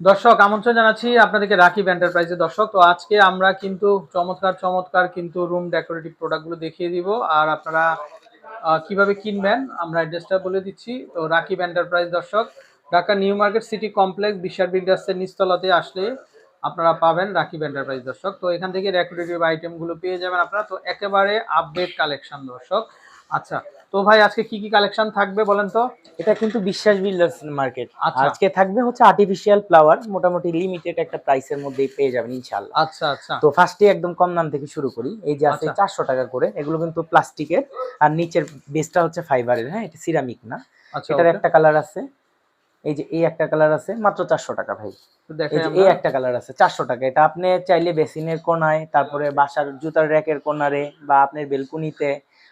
দর্শক, আমন্ত্রণ জানাচ্ছি আপনাদেরকে রাকিব এন্টারপ্রাইজের দর্শক। তো আজকে আমরা কিন্তু চমৎকার চমৎকার কিন্তু রুম ডেকোরেটিভ প্রোডাক্টগুলো দেখিয়ে দিব। আর আপনারা কীভাবে কিনবেন, আমরা অ্যাড্রেসটা বলে দিচ্ছি। তো রাকিব এন্টারপ্রাইজ দর্শক, Dhaka new market city complex, বিশাল বিল্ডার্সের নিচতলাতে আসলে আপনারা পাবেন রাকিব এন্টারপ্রাইজ দর্শক। তো এখান থেকে ডেকোরেটিভ আইটেমগুলো পেয়ে যাবেন আপনারা। তো একেবারে আপডেট কালেকশন দর্শক। আচ্ছা তো ভাই আজকে কি কি কালেকশন থাকবে বলেন তো? এটা কিন্তু বিশ্বাস বিল্ডার্স মার্কেট। আচ্ছা। আজকে থাকবে হচ্ছে আর্টিফিশিয়াল ফ্লাওয়ার মোটামুটি লিমিটেড একটা প্রাইসের মধ্যেই পেয়ে যাবেন ইনশাআল্লাহ। আচ্ছা আচ্ছা। তো ফার্স্টে একদম কম দাম থেকে শুরু করি। এই যে আছে আচ্ছা। চারশো টাকা করে এগুলো কিন্তু প্লাস্টিকের আর নিচের বেসটা হচ্ছে ফাইবারের হ্যাঁ? এটা সিরামিক না। আচ্ছা এটার একটা কালার আছে। এই যে এই একটা কালার আছে মাত্র চারশো টাকা ভাই। এই একটা কালার আছে চারশো টাকা। এটা আপনি চাইলে বেসিনের কোনায় তারপরে বাসার জুতার র্যাকের কোনারে বা আপনার বেলকুনিতে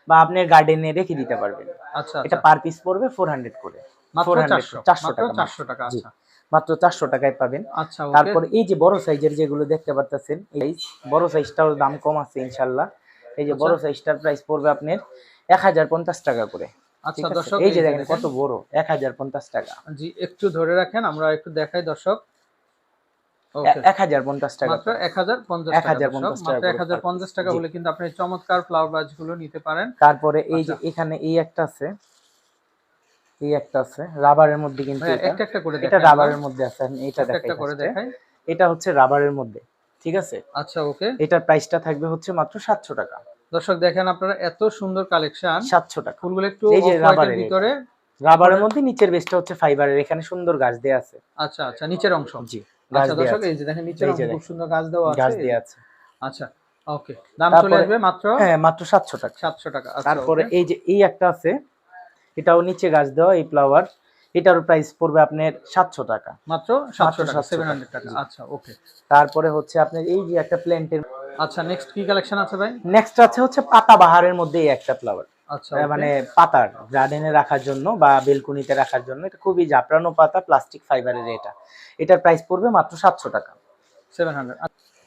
বা আপনার গার্ডেনে রেখে দিতে পারবেন। আচ্ছা এটা আচ্ছা। পার পিস পড়বে ফোর হান্ড্রেড করে। মাত্র 400 চারশো 400 টাকা চারশো টাকা আচ্ছা। মাত্র চারশো টাকায় পাবেন। আচ্ছা। তারপরে এই যে বড় সাইজের যেগুলো দেখতে পারতেছেন এই বড় সাইজটাও দাম কম আছে ইনশাল্লাহ। এই যে বড় সাইজটার প্রাইস পড়বে আপনার এক হাজার পঞ্চাশ টাকা করে। আচ্ছা দর্শক এই যে দেখেন কত বড় এক হাজার পঞ্চাশ টাকা। জি একটু ধরে রাখেন আমরা একটু দেখাই দর্শক। এক হাজার পঞ্চাশ টাকা মাত্র এক হাজার পঞ্চাশ 1050 টাকা টাকা এক হাজার পঞ্চাশ টাকা। হলে কিন্তু আপনি চমৎকার ফ্লাওয়ার বাজগুলো নিতে পারেন। তারপরে এই যে আচ্ছা। এখানে এই একটা আছে। এই একটা আছে। রাবারের মধ্যে কিন্তু একটা একটা করে এটা রাবারের মধ্যে আছে আমি এটা একটা করে দেখাই। এটা হচ্ছে রাবারের মধ্যে ঠিক আছে? আচ্ছা ওকে। এটার প্রাইসটা থাকবে হচ্ছে মাত্র সাতশো টাকা। দর্শক দেখেন আপনারা এত সুন্দর কালেকশন সাতশো টাকা। ফুলগুলো একটু এই যে রাবারের ভিতরে। রাবারের মধ্যে নিচের বেসটা হচ্ছে ফাইবারের এখানে সুন্দর গাছ দেয়া আছে। আচ্ছা আচ্ছা নিচের অংশ। জি। আচ্ছা দেয়া দর্শক আছে এই যে দেখেন নিচের এই অংশ যে খুব সুন্দর গাছ দেওয়া গাছ আছে। আছে। আচ্ছা ওকে দাম চলে তারপরে- আসবে মাত্র? হ্যাঁ মাত্র সাতশো টাকা। সাতশো টাকা তারপরে এই যে এই একটা আছে এটাও নিচে গাছ দেওয়া এই ফ্লাওয়ার। প্রাইস পড়বে আপনার সাতশো টাকা। মাত্র সাতশো টাকা 700 টাকা। আচ্ছা ওকে। তারপরে হচ্ছে আপনার এই যে একটা প্ল্যান্টের আচ্ছা নেক্সট কি কালেকশন আছে ভাই? নেক্সট আছে হচ্ছে পাতা বাহারের মধ্যে এই একটা ফ্লাওয়ার। মানে পাতার গার্ডেনে রাখার জন্য বা বেলকুনিতে রাখার জন্য। এটা খুবই জাপড়ানো পাতা প্লাস্টিক ফাইবারের এটা। এটার প্রাইস পড়বে মাত্র সাতশো টাকা। সেভেন হান্ড্রেড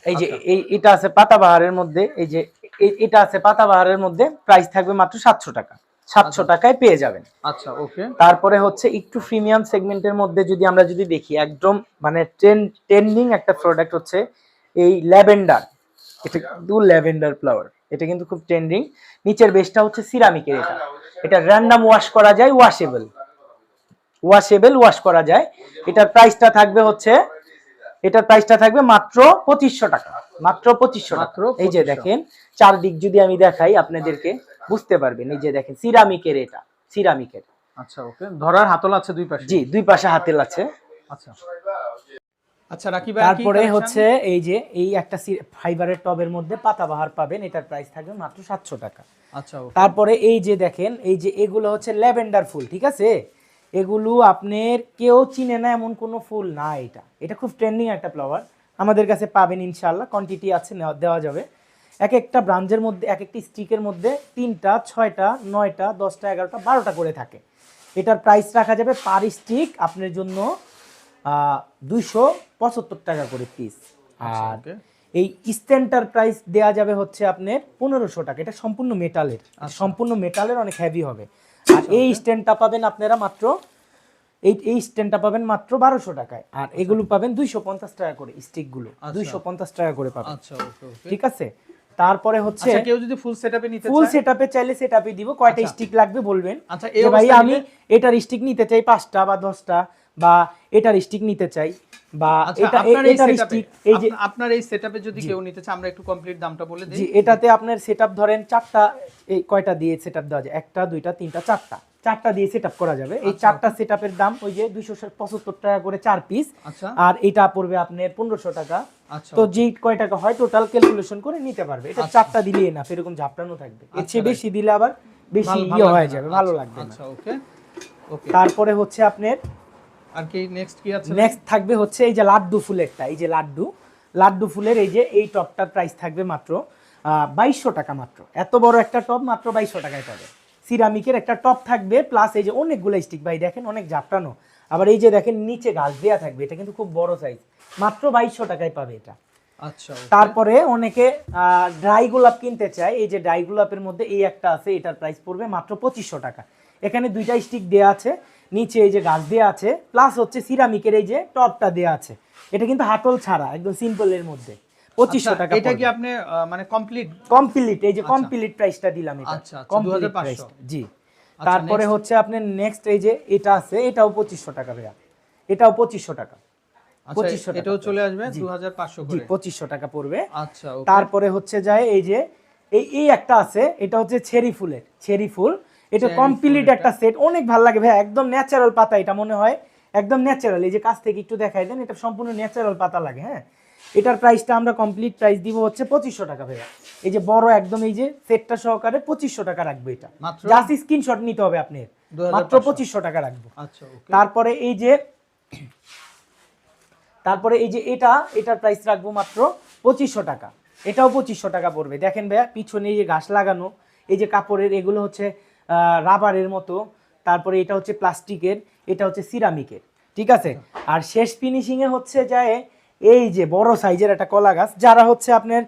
এই যে আচ্ছা। এই এটা আছে পাতাবাহারের মধ্যে এই যে এটা আছে পাতাবাহারের মধ্যে প্রাইস থাকবে মাত্র সাতশো টাকা। সাতশো আচ্ছা। টাকায় পেয়ে যাবেন। আচ্ছা ওকে তারপরে হচ্ছে একটু প্রিমিয়াম সেগমেন্টের মধ্যে যদি আমরা যদি দেখি একদম মানে ট্রেন্ডিং একটা প্রোডাক্ট হচ্ছে এই ল্যাভেন্ডার। এটা কিন্তু ল্যাভেন্ডার ফ্লাওয়ার এটা কিন্তু খুব ট্রেন্ডিং। নিচের বেসটা হচ্ছে সিরামিকের এটা। এটা র্যান্ডাম ওয়াশ করা যায় ওয়াশেবল ওয়াশেবল ওয়াশ করা যায়। এটার প্রাইসটা থাকবে হচ্ছে এটার প্রাইসটা থাকবে মাত্র পঁচিশশো টাকা। মাত্র পঁচিশশো টাকা। মাত্র এই যে 2500 দেখেন চারদিক যদি আমি দেখাই আপনাদেরকে বুঝতে পারবেন। এই যে দেখেন সিরামিকের এটা সিরামিকের। আচ্ছা ওকে। ধরার হাতল আছে দুই পাশে? জি দুই পাশে হাতল আছে। আচ্ছা। আচ্ছা রাকি ভাই আর কি তারপরে হচ্ছে এই যে এই একটা ফাইবারের টবের মধ্যে পাতাবাহার পাবেন এটার প্রাইস থাকবে মাত্র সাতশো টাকা। আচ্ছা তারপরে এই যে দেখেন এই যে এগুলো হচ্ছে ল্যাভেন্ডার ফুল ঠিক আছে? এগুলো আপনার কেউ চিনে না এমন কোনো ফুল না এটা। এটা খুব ট্রেন্ডিং একটা ফ্লাওয়ার আমাদের কাছে পাবেন ইনশাল্লাহ কোয়ান্টিটি আছে দেওয়া যাবে। এক একটা ব্রাঞ্চের মধ্যে এক একটি স্টিকের মধ্যে তিনটা ছয়টা নয়টা দশটা এগারোটা বারোটা করে থাকে। এটার প্রাইস রাখা যাবে পার স্টিক আপনার জন্য দুইশো পঁচাত্তর টাকা করে পিস আচ্ছা, আর এই স্ট্যান্ডটার প্রাইস দেওয়া যাবে হচ্ছে আপনার পনেরোশো টাকা। এটা সম্পূর্ণ মেটালের আচ্ছা। সম্পূর্ণ মেটালের অনেক হেভি হবে। আর এই স্ট্যান্ডটা পাবেন আপনারা মাত্র এই এই স্ট্যান্ডটা পাবেন মাত্র বারোশো টাকায়। আর এগুলো পাবেন দুইশো পঞ্চাশ টাকা করে স্টিকগুলো আচ্ছা। দুইশো পঞ্চাশ টাকা করে পাবেন। আচ্ছা ঠিক আছে? তারপরে হচ্ছে আচ্ছা কেউ যদি ফুল সেটআপে নিতে ফুল চায়? সেটআপে চাইলে সেটআপে দিব। কয়টা আচ্ছা। স্টিক লাগবে বলবেন। আচ্ছা ভাই আমি এটার স্টিক নিতে চাই পাঁচটা বা দশটা। বা এটার স্টিক নিতে চাই বা আচ্ছা এটা এটার স্টিক এই যে আপনার এই সেটআপে যদি কেউ নিতে চায় আমরা একটু কমপ্লিট দামটা বলে জি দিই এটাতে আপনার সেটআপ ধরেন চারটা এই কয়টা দিয়ে সেটআপ দেওয়া যায়? একটা দুইটা তিনটা চারটা। চারটা দিয়ে সেটআপ করা যাবে। এই আচ্ছা। চারটা সেটআপের দাম ওই যে দুইশো পঁচাত্তর টাকা করে চার পিস আচ্ছা। আর এটা পড়বে আপনার পনেরোশো টাকা। আচ্ছা তো যে কয় টাকা হয় টোটাল ক্যালকুলেশন করে নিতে পারবে। এটা। চারটা দিলেই না এরকম ঝাপটানো থাকবে। এর চেয়ে বেশি দিলে আবার বেশি ইয়ে হয়ে যাবে ভালো লাগবে না। আচ্ছা ওকে ওকে তারপরে হচ্ছে আপনার আর কি নেক্সট কি আছে? নেক্সট থাকবে হচ্ছে এই যে লাড্ডু ফুলেরটা এই যে লাড্ডু। লাড্ডু ফুলের এই যে এই টপটার প্রাইস থাকবে মাত্র বাইশশো টাকা মাত্র। এত বড় একটা টপ মাত্র বাইশশো টাকায় পাবে। সিরামিকের একটা টপ থাকবে প্লাস এই যে অনেকগুলো স্টিক ভাই দেখেন অনেক জাপটানো। আবার এই যে দেখেন নিচে গাছ দেওয়া থাকবে এটা কিন্তু খুব বড় সাইজ মাত্র বাইশশো টাকায় পাবে এটা। আচ্ছা তারপরে অনেকে ড্রাই গোলাপ কিনতে চায়। এই যে ড্রাই গোলাপের মধ্যে এই একটা আছে এটার প্রাইস পড়বে মাত্র পঁচিশশো টাকা। এখানে দুইটা স্টিক দেওয়া আছে। নিচে এই যে গাছ দেওয়া আছে প্লাস হচ্ছে সিরামিকের এই যে টপটা দেওয়া আছে। এটা কিন্তু হাতল ছাড়া একদম সিম্পলের মধ্যে। পঁচিশশো আচ্ছা, টাকা এটা কি আপনি মানে কমপ্লিট কমপ্লিট এই যে কমপ্লিট প্রাইসটা দিলাম এটা। আচ্ছা, আচ্ছা, কমপ্লিট প্রাইস জি। তারপরে হচ্ছে নেক্সট এই যে এটা আছে এটাও পঁচিশশো টাকা ভাইয়া। এটাও পঁচিশশো টাকা। পঁচিশশো এটাও চলে আসবে দু হাজার পাঁচশো জি পঁচিশশো টাকা পড়বে। আচ্ছা তারপরে হচ্ছে যায় এই যে এই এই একটা আছে এটা হচ্ছে চেরি ফুলের চেরি ফুল। এটা কমপ্লিট একটা সেট অনেক ভালো লাগে ভাই একদম ন্যাচারাল পাতা এটা মনে হয়। একদম ন্যাচারাল এই যে কাছ থেকে একটু দেখাই দেন এটা সম্পূর্ণ ন্যাচারাল পাতা লাগে হ্যাঁ। এটার প্রাইসটা আমরা কমপ্লিট প্রাইস দিব হচ্ছে পঁচিশশো টাকা ভাইয়া। এই যে বড় একদম এই যে সেটটা সহকারে পঁচিশশো টাকা রাখব এটা। জাস্ট স্ক্রিনশট নিতে হবে 2500 মাত্র পঁচিশশো টাকা রাখব। আচ্ছা ওকে তারপরে এই যে তারপরে এই যে এটা এটার প্রাইস রাখব মাত্র পঁচিশশো টাকা। এটাও পঁচিশশো টাকা পড়বে। দেখেন ভাইয়া পিছনে এই যে ঘাস লাগানো এই যে কাপড়ের এগুলো হচ্ছে রাবারের মতো। তারপরে এটা হচ্ছে প্লাস্টিকের এটা হচ্ছে সিরামিকের। ঠিক আছে? আর শেষ ফিনিশিংয়ে হচ্ছে যায় এই যে বড় সাইজের একটা কলা গাছ যারা হচ্ছে আপনার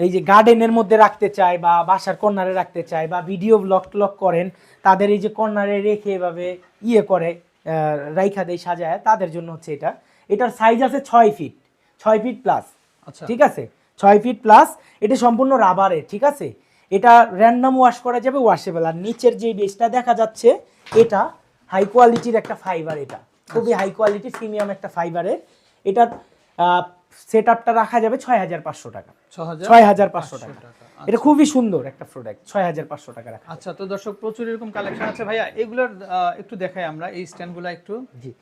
এই যে গার্ডেনের মধ্যে রাখতে চায় বা বাসার কর্নারে রাখতে চায় বা ভিডিও ব্লগ ট্লগ করেন তাদের এই যে কর্নারে রেখে এভাবে ইয়ে করে রাইখা দেয় সাজায় তাদের জন্য হচ্ছে এটা। এটার সাইজ আছে ছয় ফিট ছয় ফিট প্লাস আচ্ছা। ঠিক আছে? ছয় ফিট প্লাস এটা সম্পূর্ণ রাবারের ঠিক আছে? এটা র্যান্ডম ওয়াশ করা যাবে ওয়াশেবল আর নিচের যে বেসটা দেখা যাচ্ছে এটা হাই কোয়ালিটির একটা ফাইবার এটা। খুবই হাই কোয়ালিটি প্রিমিয়াম একটা ফাইবারের এটার সেট আপটা রাখা যাবে ছয় হাজার পাঁচশো টাকা। ছয় হাজার পাঁচশো টাকা। এটা খুবই সুন্দর একটা প্রোডাক্ট ছয় হাজার পাঁচশো টাকা রাখা আচ্ছা তো দর্শক প্রচুর এরকম কালেকশন আছে। ভাইয়া এগুলোর একটু দেখাই আমরা এই স্ট্যান্ডগুলো একটু। জি।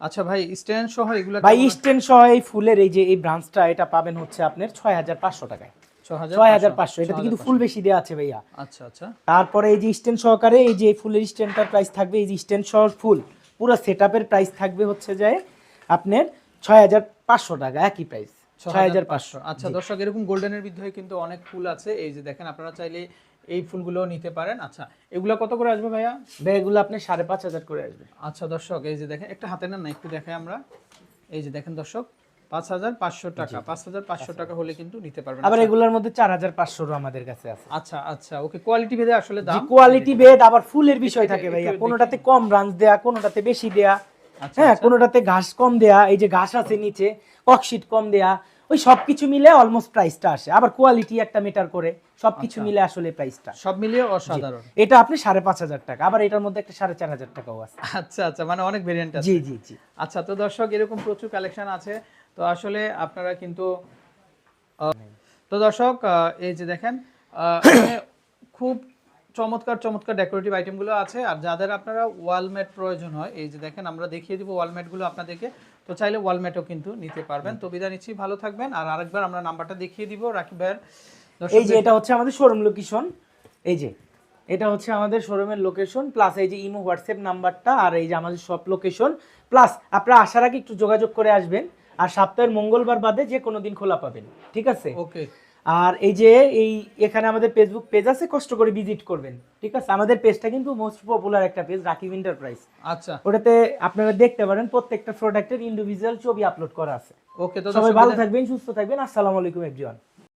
আচ্ছা ভাই স্ট্যান্ড সহ এগুলো ভাই স্টেন সহ এই ফুলের এই যে এই ব্রাঞ্চটা এটা পাবেন হচ্ছে আপনার ছয় হাজার পাঁচশো টাকায়। এটাতে কিন্তু ফুল বেশি আছে ভাইয়া। আচ্ছা আচ্ছা। তারপরে এই যে স্ট্যান্ড সহকারে এই যে ফুলের স্ট্যান্ডটার প্রাইস থাকবে এই যে স্ট্যান্ড সহ ফুল পুরো প্রাইস থাকবে হচ্ছে যায় আপনার ছয় হাজার পাঁচশো টাকা একই প্রাইস ছয় হাজার পাঁচশো। আচ্ছা দর্শক এরকম গোল্ডেনের কিন্তু অনেক ফুল আছে। এই যে দেখেন আপনারা চাইলে এই ফুলগুলো নিতে পারেন। আচ্ছা এগুলো কত করে আসবে ভাইয়া? ব্যাগগুলো আপনি সাড়ে পাঁচ হাজার করে আসবে। আচ্ছা দর্শক এই যে দেখেন একটা হাতে না একটু দেখাই আমরা। এই যে দেখেন দর্শক পাঁচ হাজার পাঁচশো টাকা পাঁচ হাজার পাঁচশো টাকা হলে কিন্তু নিতে পারবেন। আবার এগুলোর মধ্যে চার হাজার পাঁচশোরও আমাদের কাছে আছে। আচ্ছা আচ্ছা। ওকে কোয়ালিটি ভেদে আসলে দাম? কোয়ালিটি বেদ আবার ফুলের বিষয় থাকে ভাইয়া। কোনোটাতে কম দেয়া কোনোটাতে বেশি দেয়া। আচ্ছা, হ্যাঁ কোনোটাতে ঘাস কম দেয়া এই যে ঘাস আছে নিচে ককশিট কম দেয়া ওই সবকিছু মিলে অলমোস্ট প্রাইসটা আসে। আবার কোয়ালিটি একটা মিটার করে সবকিছু আচ্ছা। মিলে আসলে প্রাইসটা সব মিলিয়ে অসাধারণ। এটা আপনি সাড়ে পাঁচ হাজার টাকা আবার এটার মধ্যে একটা সাড়ে চার হাজার টাকাও আছে। আচ্ছা আচ্ছা। মানে অনেক ভেরিয়েন্ট আছে। জি জি। জি আচ্ছা তো দর্শক এরকম প্রচুর কালেকশন আছে। তো আসলে আপনারা কিন্তু তো দর্শক এই যে দেখেন খুব চমৎকার চমৎকার ডেকোরেটিভ আইটেমগুলো আছে। আর যাদের আপনারা ওয়ালমেট প্রয়োজন হয় এই যে দেখেন আমরা দেখিয়ে দিব ওয়ালমেটগুলো আপনাদেরকে। তো চাইলে ওয়ালমেটও কিন্তু নিতে পারবেন। তো বিদায় নিচ্ছি ভালো থাকবেন। আর আরেকবার আমরা নাম্বারটা দেখিয়ে দিব রাকিব ভাইয়ের এই যে এটা হচ্ছে আমাদের শোরুম লোকেশন এই যে এটা হচ্ছে আমাদের শোরুমের লোকেশন প্লাস এই যে ইমো হোয়াটসঅ্যাপ নাম্বারটা আর এই যে আমাদের সব লোকেশন প্লাস আপনারা আসার আগে একটু যোগাযোগ করে আসবেন। আর সপ্তাহের মঙ্গলবার বাদে যে কোনো দিন খোলা পাবেন ঠিক আছে? ওকে। আর এই যে এই এখানে আমাদের ফেসবুক পেজ আছে কষ্ট করে ভিজিট করবেন ঠিক আছে? আমাদের পেজটা কিন্তু মোস্ট পপুলার একটা পেজ রাকিব এন্টারপ্রাইজ আচ্ছা। ওটাতে আপনারা দেখতে পারেন প্রত্যেকটা প্রোডাক্টের ইন্ডিভিজুয়াল ছবি আপলোড করা আছে। ওকে তো সবাই ভালো থাকবেন সুস্থ থাকবেন। আসসালামু আলাইকুম এভরিওয়ান